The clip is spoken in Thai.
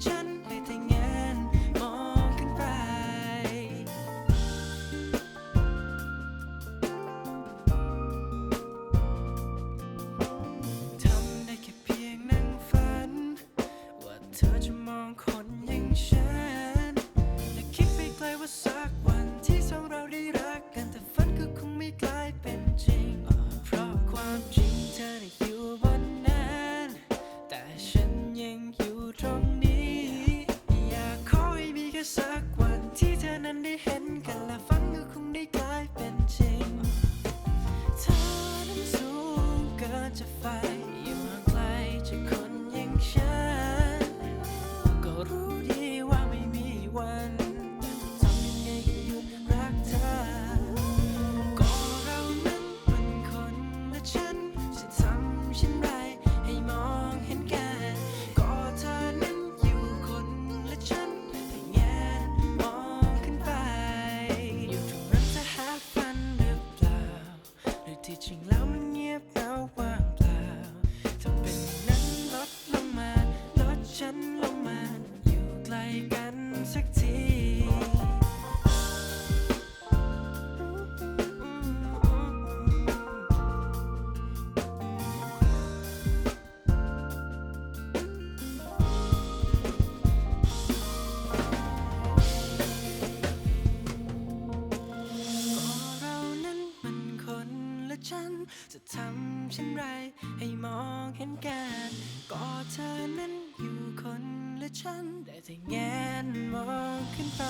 trying สักทีจะทำเช่นไรให้มองเห็นกันก็เธอนั้น ฉันได้แต่แงนมองขึ้นไป